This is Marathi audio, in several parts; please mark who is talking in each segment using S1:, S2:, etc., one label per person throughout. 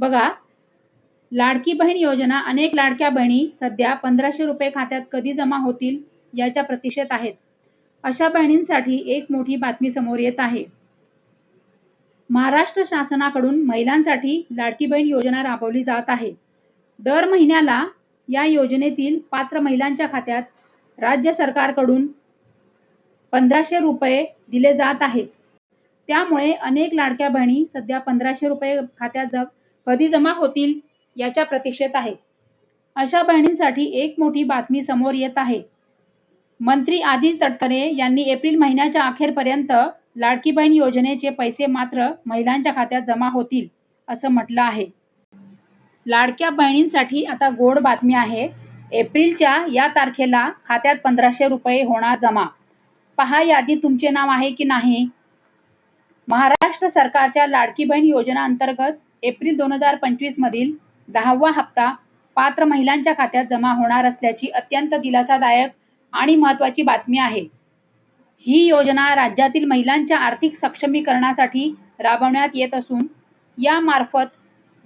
S1: बघा लाडकी बहीण योजना अनेक लाडक्या बहिणी सध्या पंधराशे रुपये खात्यात कधी जमा होतील याच्या प्रतीक्षेत आहेत. अशा बहिणींसाठी एक मोठी बातमी समोर येत आहे. महाराष्ट्र शासनाकडून महिलांसाठी लाडकी बहीण योजना राबवली जात आहे. दर महिन्याला या योजनेतील पात्र महिलांच्या खात्यात राज्य सरकारकडून पंधराशे रुपये दिले जात आहेत. त्यामुळे अनेक लाडक्या बहिणी सध्या पंधराशे रुपये खात्यात जग कधी जमा होतील याच्या प्रतीक्षेत आहे. अशा बहिणींसाठी एक मोठी बातमी समोर येत आहे. मंत्री आदिल तटकरे यांनी एप्रिल महिन्याच्या अखेरपर्यंत लाडकी बहीण योजनेचे पैसे मात्र महिलांच्या खात्यात जमा होतील असं म्हटलं आहे. लाडक्या बहिणींसाठी आता गोड बातमी आहे. एप्रिलच्या या तारखेला खात्यात पंधराशे रुपये होणार जमा. पहा यादी तुमचे नाव आहे की नाही? महाराष्ट्र सरकारच्या लाडकी बहीण योजना अंतर्गत एप्रिल दोन हजार पंचवीस मधील दहावा हप्ता पात्र महिलांच्या खात्यात जमा होणार असल्याची अत्यंत दिलासादायक आणि महत्त्वाची बातमी आहे. ही योजना राज्यातील महिलांच्या आर्थिक सक्षमीकरणासाठी राबवण्यात येत असून यामार्फत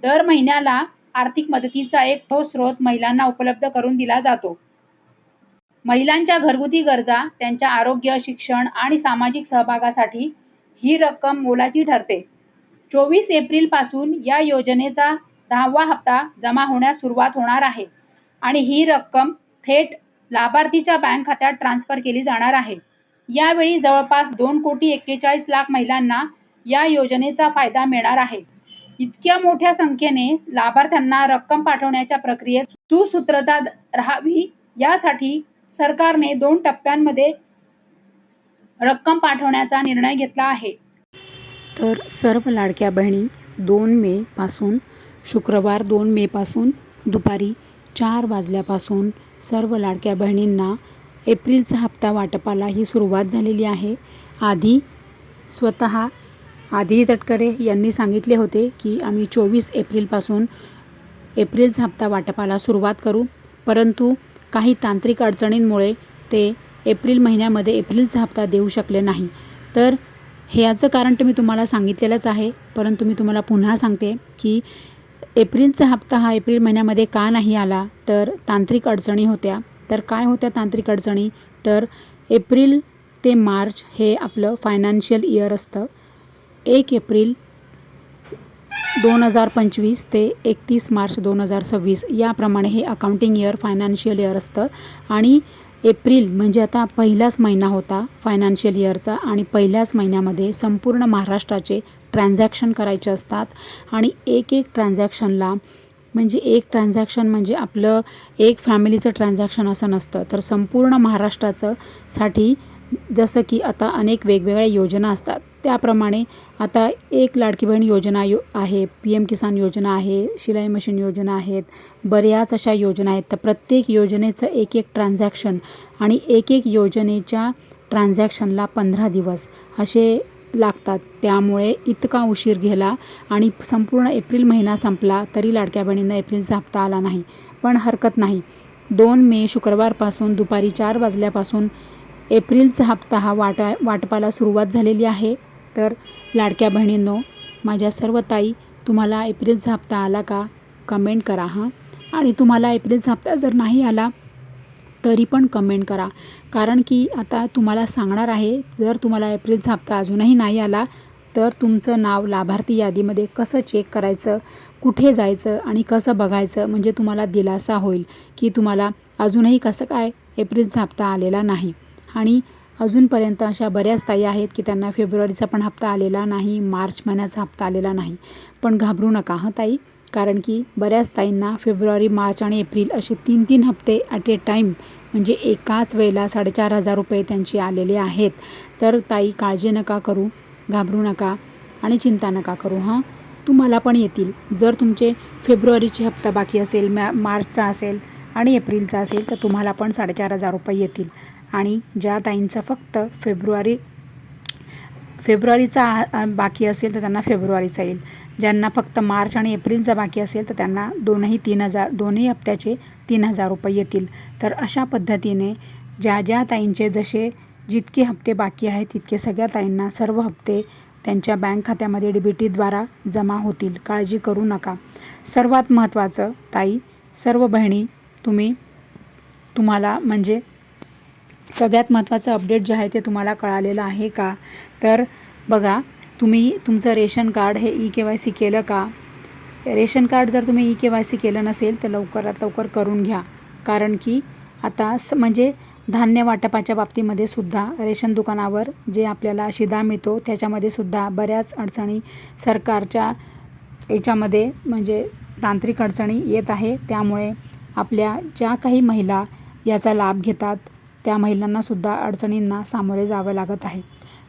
S1: दर महिन्याला आर्थिक मदतीचा एक ठोस स्रोत महिलांना उपलब्ध करून दिला जातो. महिलांच्या घरगुती गरजा त्यांच्या आरोग्य शिक्षण आणि सामाजिक सहभागासाठी ही रक्कम मोलाची ठरते. चोवीस एप्रिलपासून या योजनेचा दहावा हप्ता जमा होण्यास सुरुवात होणार आहे आणि ही रक्कम थेट लाभार्थीच्या बँक खात्यात ट्रान्स्फर केली जाणार आहे. यावेळी जवळपास दोन कोटी एक्केचाळीस लाख महिलांना या योजनेचा फायदा मिळणार आहे. इतक्या मोठ्या संख्येने लाभार्थ्यांना रक्कम पाठवण्याच्या प्रक्रियेत सुसूत्रता राहावी यासाठी सरकारने दोन टप्प्यांमध्ये रक्कम पाठवण्याचा निर्णय घेतला आहे.
S2: तर सर्व लाडक्या बहिणी दोन मेपासून शुक्रवार दोन मेपासून दुपारी चार वाजल्यापासून सर्व लाडक्या बहिणींना एप्रिलचा हप्ता वाटपाला ही सुरुवात झालेली आहे. आधी स्वतः आधी तटकरे यांनी सांगितले होते की आम्ही चोवीस एप्रिलपासून एप्रिलचा हप्ता वाटपाला सुरुवात करू. परंतु काही तांत्रिक अडचणींमुळे ते एप्रिल महिन्यामध्ये एप्रिलचा हप्ता देऊ शकले नाही. तर हे याचं कारण तर मी तुम्हाला सांगितलेलंच आहे परंतु मी तुम्हाला पुन्हा सांगते की एप्रिलचा हप्ता हा एप्रिल महिन्यामध्ये का नाही आला तर तांत्रिक अडचणी होत्या. तर काय होत्या तांत्रिक अडचणी? तर एप्रिल ते मार्च हे आपलं फायनान्शियल इयर असतं. एक एप्रिल दोन हजार पंचवीस ते एकतीस मार्च दोन हजार सव्वीस याप्रमाणे हे अकाउंटिंग इयर फायनान्शियल इयर असतं. आणि एप्रिल म्हणजे आता पहिलाच महिना होता फायनान्शियल इयरचा आणि पहिल्याच महिन्यामध्ये संपूर्ण महाराष्ट्राचे ट्रान्झॅक्शन करायचे असतात. आणि एक एक ट्रान्झॅक्शनला म्हणजे एक ट्रान्झॅक्शन म्हणजे आपलं एक फॅमिलीचं ट्रान्झॅक्शन असं नसतं. तर संपूर्ण महाराष्ट्राचं साठी जसं की आता अनेक वेगवेगळ्या योजना असतात. त्याप्रमाणे आता एक लाडकी बहीण योजना यो आहे पी एम किसान योजना आहे शिलाई मशीन योजना आहेत बऱ्याच अशा योजना आहेत. तर प्रत्येक योजनेचं एक एक ट्रान्झॅक्शन आणि एक एक योजनेच्या ट्रान्झॅक्शनला पंधरा दिवस असे लागतात. त्यामुळे इतका उशीर गेला आणि संपूर्ण एप्रिल महिना संपला तरी लाडक्या बहिणींना एप्रिलचा हप्ता आला नाही. पण हरकत नाही. दोन मे शुक्रवारपासून दुपारी चार वाजल्यापासून एप्रिलचा हप्ता हा वाटा वाटपाला सुरुवात झालेली आहे. तर लाडक्या बहिणींनो माझ्या सर्व ताई तुम्हाला एप्रिलचा हप्ता आला का? कमेंट करा हां. आणि तुम्हाला एप्रिलचा हप्ता जर नाही आला तरी पण कमेंट करा. कारण की आता तुम्हाला सांगणार आहे जर तुम्हाला एप्रिलचा हप्ता अजूनही नाही आला तर तुमचं नाव लाभार्थी यादीमध्ये कसं चेक करायचं कुठे जायचं आणि कसं बघायचं म्हणजे तुम्हाला दिलासा होईल की तुम्हाला अजूनही कसं काय एप्रिलचा हप्ता आलेला नाही. आणि अजूनपर्यंत अशा बऱ्याच ताई आहेत की त्यांना फेब्रुवारीचा पण हप्ता आलेला नाही मार्च महिन्याचा हप्ता आलेला नाही. पण घाबरू नका हं ताई? कारण की बऱ्याच ताईंना फेब्रुवारी मार्च आणि एप्रिल असे तीन तीन हप्ते ॲट ए टाईम म्हणजे एकाच वेळेला साडेचार हजार रुपये त्यांचे आलेले आहेत. तर ताई काळजी नका करू घाबरू नका आणि चिंता नका करू हां? तुम्हाला पण येतील. जर तुमचे फेब्रुवारीचे हप्ता बाकी असेल मॅ मार्चचा असेल आणि एप्रिलचा असेल तर तुम्हाला पण साडेचार हजार रुपये येतील. आणि ज्या ताईंचा फक्त फेब्रुवारी फेब्रुवारीचा आ- बाकी असेल तर त्यांना फेब्रुवारीचा येईल. ज्यांना फक्त मार्च आणि एप्रिलचा बाकी असेल तर त्यांना दोनही तीन हजार दोन्ही हप्त्याचे तीन हजार रुपये येतील. तर अशा पद्धतीने ज्या ज्या ताईंचे जसे जितके हप्ते बाकी आहेत तितके सगळ्या ताईंना सर्व हप्ते त्यांच्या बँक खात्यामध्ये डी बी टीद्वारा जमा होतील. काळजी करू नका. सर्वात महत्त्वाचं ताई सर्व बहिणी तुम्ही तुम्हाला म्हणजे सगळ्यात महत्त्वाचं अपडेट जे आहे ते तुम्हाला कळालेलं आहे का? तर बघा तुम्ही तुमचं रेशन कार्ड हे ई के वाय सी केलं का? रेशन कार्ड जर तुम्ही ई के वाय सी केलं नसेल तर लवकरात लवकर करून घ्या. कारण की आता स म्हणजे धान्य वाटपाच्या बाबतीमध्ये सुद्धा रेशन दुकानावर जे आपल्याला शिदा मिळतो त्याच्यामध्ये सुद्धा बऱ्याच अडचणी सरकारच्या याच्यामध्ये म्हणजे तांत्रिक अडचणी येत आहे. त्यामुळे आपल्या ज्या काही महिला याचा लाभ घेतात त्या महिलांनासुद्धा अडचणींना सामोरे जावं लागत आहे.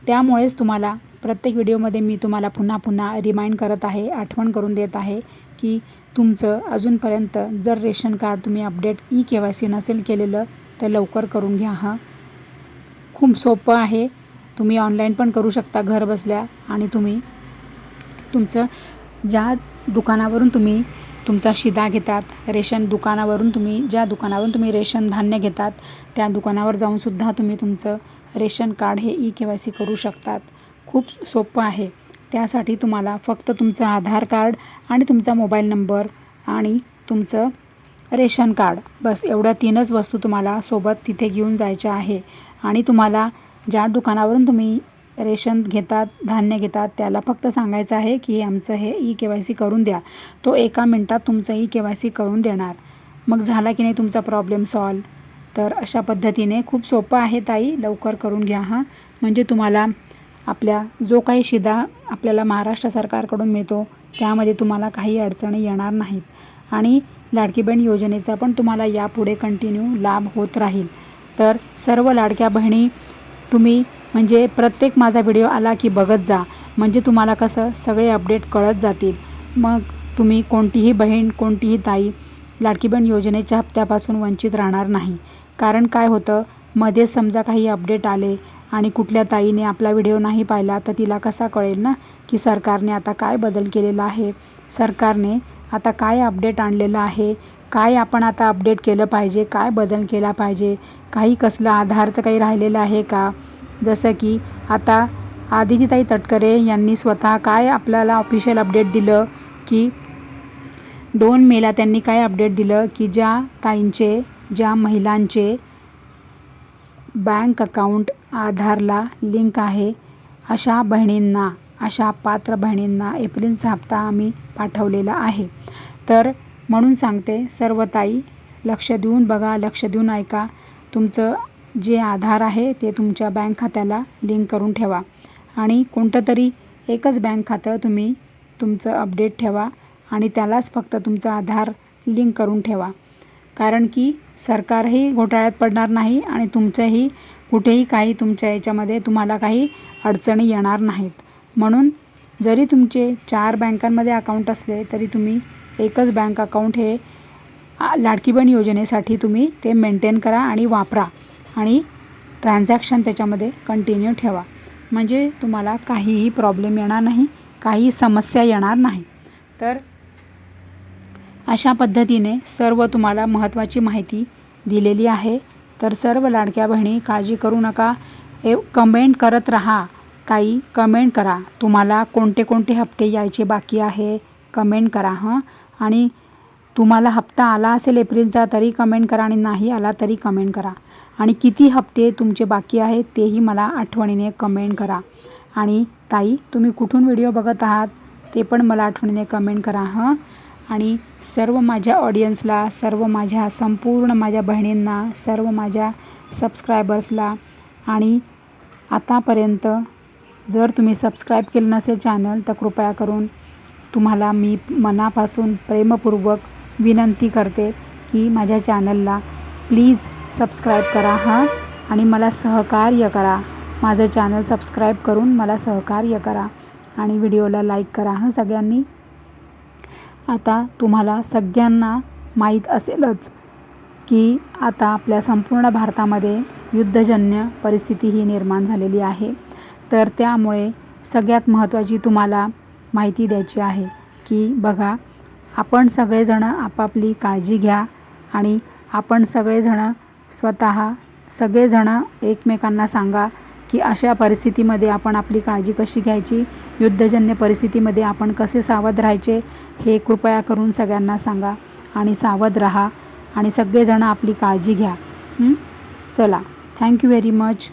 S2: त्यामुळेच तुम्हाला प्रत्येक व्हिडिओमध्ये मी तुम्हाला पुन्हा पुन्हा रिमाइंड करत आहे आठवण करून देत आहे की तुमचं अजूनपर्यंत जर रेशन कार्ड तुम्ही update E K Y C नसेल केलेलं तर लवकर करून घ्या हां. खूप सोपं आहे. तुम्ही ऑनलाईन पण करू शकता घर बसल्या आणि तुम्ही तुमचं ज्या दुकानावरून तुम्ही तुमचा शिदा घेतात. रेशन दुकानावरून तुम्ही ज्या दुकानावरून तुम्ही रेशन धान्य घेतात त्या दुकानावर जाऊनसुद्धा तुम्ही तुमचं रेशन कार्ड हे ई के वाय सी करू शकतात. खूप सोपं आहे. त्यासाठी तुम्हाला फक्त तुमचं आधार कार्ड आणि तुमचा मोबाईल नंबर आणि तुमचं रेशन कार्ड. बस एवढ्या तीनच वस्तू तुम्हाला सोबत तिथे घेऊन जायच्या आहे. आणि तुम्हाला ज्या दुकानावरून तुम्ही रेशन घेतात धान्य घेतात त्याला फक्त सांगायचं आहे की आमचं हे ई के वाय सी करून द्या. तो एका मिनटात तुमचं ई के वाय सी करून देणार. मग झाला की नाही तुमचा प्रॉब्लेम सॉल्व तर अशा पद्धतीने खूप सोपं आहे ताई लवकर करून घ्या हां. म्हणजे तुम्हाला आपल्या जो काही शिदा आपल्याला महाराष्ट्र सरकारकडून मिळतो त्यामध्ये तुम्हाला काही अडचणी येणार नाहीत. आणि लाडकी बहीण योजनेचा पण तुम्हाला यापुढे कंटिन्यू लाभ होत राहील. तर सर्व लाडक्या बहिणी तुम्ही म्हणजे प्रत्येक माझा व्हिडिओ आला की बघत जा. म्हणजे तुम्हाला कसं सगळे अपडेट कळत जातील. मग तुम्ही कोणतीही बहीण कोणतीही ताई लाडकी बहीण योजनेच्या हप्त्यापासून वंचित राहणार नाही. कारण काय होतं? मध्ये समजा काही अपडेट आले आणि कुठल्या ताईने आपला व्हिडिओ नाही पाहिला तर तिला कसा कळेल ना की सरकारने आता काय बदल केलेला आहे? सरकारने आता काय अपडेट आणलेलं आहे? काय आपण आता अपडेट केलं पाहिजे? काय बदल केला पाहिजे? काही कसलं आधारचं काही राहिलेलं आहे का? जसं की आता आदितीताई तटकरे यांनी स्वतः काय आपल्याला ऑफिशियल अपडेट दिलं की दोन मेला त्यांनी काय अपडेट दिलं की ज्या ताईंचे ज्या महिलांचे बँक अकाउंट आधारला लिंक आहे अशा बहिणींना अशा पात्र बहिणींना एप्रिलचा हप्ता आम्ही पाठवलेला आहे. तर म्हणून सांगते सर्व ताई लक्ष देऊन बघा लक्ष देऊन ऐका. तुमचं जे आधार आहे ते तुमच्या बँक खात्याला लिंक करून ठेवा. आणि कोणतं तरी एकच बँक खातं तुम्ही तुमचं अपडेट ठेवा आणि त्यालाच फक्त तुमचं आधार लिंक करून ठेवा. कारण की सरकारही घोटाळ्यात पडणार नाही आणि तुमचंही कुठेही काही तुमच्या याच्यामध्ये तुम्हाला काही अडचणी येणार नाहीत. म्हणून जरी तुमचे चार बँकांमध्ये अकाउंट असले तरी तुम्ही एकच बँक अकाउंट हे लाडकी बहीण योजनेसाठी तुम्ही ते मेंटेन करा आणि वापरा. आणि ट्रान्झॅक्शन त्याच्यामध्ये कंटिन्यू ठेवा. म्हणजे तुम्हाला काहीही प्रॉब्लेम येणार नाही काही समस्या येणार नाही. तर अशा पद्धतीने सर्व तुम्हाला महत्त्वाची माहिती दिलेली आहे. तर सर्व लाडक्या बहिणी काळजी करू नका. ए कमेंट करत राहा. काही कमेंट करा. तुम्हाला कोणते कोणते हप्ते यायचे बाकी आहे कमेंट करा हां. आणि तुम्हाला हप्ता आला असेल एप्रिलचा तरी कमेंट करा आणि नाही आला तरी कमेंट करा. आणि किती हप्ते तुमचे बाकी आहेत तेही मला आठवणीने कमेंट करा. आणि ताई तुम्ही कुठून व्हिडिओ बघत आहात ते पण मला आठवणीने कमेंट करा हं? आणि सर्व माझ्या ऑडियन्सला सर्व माझ्या संपूर्ण माझ्या बहिणींना सर्व माझ्या सबस्क्रायबर्सला आणि आतापर्यंत जर तुम्ही सबस्क्राईब केलं नसेल चॅनल तर कृपया करून तुम्हाला मी मनापासून प्रेमपूर्वक विनंती करते की माझ्या चॅनलला प्लीज सबस्क्राईब करा हां आणि मला सहकार्य करा. माझं चॅनल सबस्क्राईब करून मला सहकार्य करा आणि व्हिडिओला लाईक करा हां सगळ्यांनी. आता तुम्हाला सगळ्यांना माहीत असेलच की आता आपल्या संपूर्ण भारतामध्ये युद्धजन्य परिस्थिती ही निर्माण झालेली आहे. तर त्यामुळे सगळ्यात महत्त्वाची तुम्हाला माहिती द्यायची आहे की बघा आपण सगळेजणं आपापली काळजी घ्या आणि आपण सगळेजणं स्वतः सगळेजणं एकमेकांना सांगा की अशा परिस्थितीमध्ये आपण आपली काळजी कशी घ्यायची युद्धजन्य परिस्थितीमध्ये आपण कसे सावध राहायचे हे कृपया करून सगळ्यांना सांगा आणि सावध राहा आणि सगळेजणं आपली काळजी घ्या. चला. Thank you very much